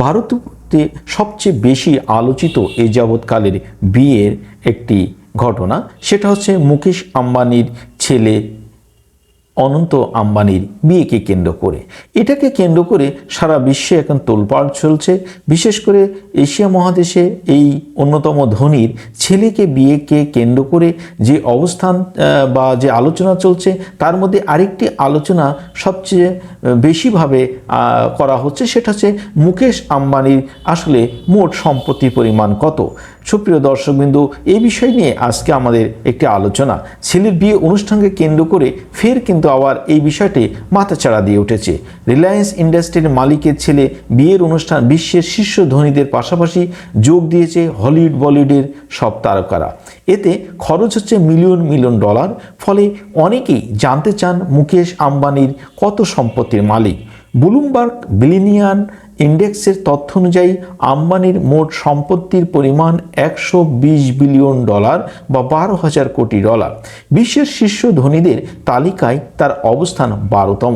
ভারতে সবচেয়ে বেশি আলোচিত এ যাবৎকালের বিয়ের একটি ঘটনা সেটা হচ্ছে মুকেশ আম্বানির ছেলে অনন্ত আম্বানির বিয়েকে কেন্দ্র করে। এটাকে কেন্দ্র করে সারা বিশ্বে এখন তোলপাড় চলছে। বিশেষ করে এশিয়া মহাদেশে এই অন্যতম ধনীর ছেলেকে বিয়েকে কেন্দ্র করে যে অবস্থান বা যে আলোচনা চলছে, তার মধ্যে আরেকটি আলোচনা সবচেয়ে বেশিভাবে করা হচ্ছে, সেটা হচ্ছে মুকেশ আম্বানির আসলে মোট সম্পত্তির পরিমাণ কত? সুপ্রিয় দর্শকবিন্দু, এই বিষয় নিয়ে আজকে আমাদের একটি আলোচনা। ছেলের বিয়ে অনুষ্ঠানকে কেন্দ্র করে ফের কিন্তু আবার এই বিষয়টি মাথাচাড়া দিয়ে উঠেছে। রিলায়েন্স ইন্ডাস্ট্রির মালিকের ছেলে বিয়ের অনুষ্ঠান বিশ্বের শীর্ষ ধনীদের পাশাপাশি যোগ দিয়েছে হলিউড, বলিউডের সব তারকারা। এতে খরচ হচ্ছে মিলিয়ন মিলিয়ন ডলার, ফলে অনেকেই জানতে চান মুকেশ আম্বানির কত সম্পত্তির মালিক। ব্লুমবার্গ, বিলিনিয়ান ইন্ডেক্সের তথ্য অনুযায়ী আম্বানির মোট সম্পত্তির পরিমাণ একশো বিশ বিলিয়ন ডলার বা বারো হাজার কোটি ডলার। বিশ্বের শীর্ষ ধনীদের তালিকায় তার অবস্থান বারোতম।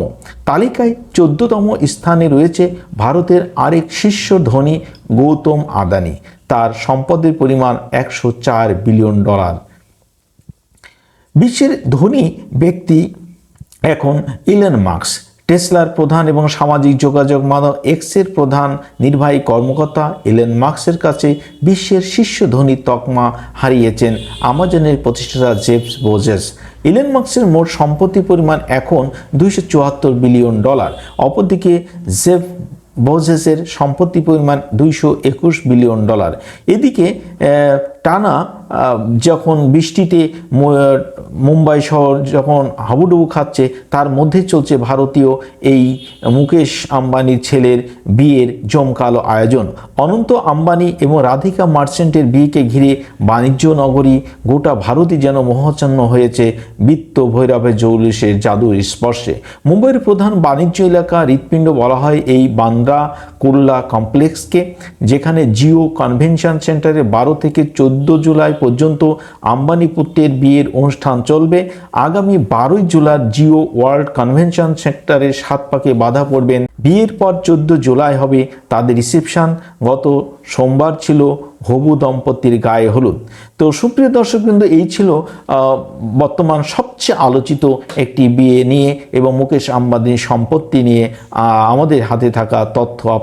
তালিকায় চোদ্দতম স্থানে রয়েছে ভারতের আরেক শীর্ষ ধনী গৌতম আদানি। তার সম্পদের পরিমাণ একশো চার বিলিয়ন ডলার। বিশ্বের ধনী ব্যক্তি এখন ইলেন মার্কস টেসলার প্রধান এবং সামাজিক যোগাযোগ মাধ্যম এক্সের প্রধান নির্বাহী কর্মকর্তা ইলেন মার্কসের কাছে বিশ্বের শীর্ষ ধনী তকমা হারিয়েছেন আমাজনের প্রতিষ্ঠাতা জেফস বোজেস। ইলেন মার্কসের মোট সম্পত্তি পরিমাণ এখন দুইশো চুয়াত্তর বিলিয়ন ডলার। অপরদিকে জেফ বোজেসের সম্পত্তি পরিমাণ দুইশো একুশ বিলিয়ন ডলার। এদিকে টানা যখন বৃষ্টিতে মুম্বাই শহর যখন হাবুডুবু খাচ্ছে, তার মধ্যে চলছে ভারতীয় এই মুকেশ আম্বানির ছেলের বিয়ের জমকালো আয়োজন। অনন্ত আম্বানি এবং রাধিকা মার্চেন্টের বিয়েকে ঘিরে বাণিজ্য নগরী গোটা ভারতই যেন মোহচ্ছন্ন হয়েছে বিত্ত ভৈরবের জৌলিসের জাদুর স্পর্শে। মুম্বাইয়ের প্রধান বাণিজ্য এলাকা হৃৎপিণ্ড বলা হয় এই বান্দ্রা কুর্লা কমপ্লেক্সকে, যেখানে জিও কনভেনশন সেন্টারে বারো থেকে চোদ্দ জুলাই পর্যন্ত আম্বানি পুত্রের বিয়ের অনুষ্ঠান চলবে। আগামী বারোই জুলাই জিও ওয়ার্ল্ড কনভেনশন সেন্টারের সাত পাকে বাধা পড়বেন। বিয়ের পর চোদ্দ জুলাই হবে তাদের রিসেপশন। গত সোমবার ছিল হবু দম্পতির গায়ে হলুদ। তো সুপ্রিয় দর্শক কিন্তু এই ছিল বর্তমান সবচেয়ে আলোচিত একটি বিয়ে নিয়ে এবং মুকেশ আম্বানির সম্পত্তি নিয়ে আমাদের হাতে থাকা তথ্য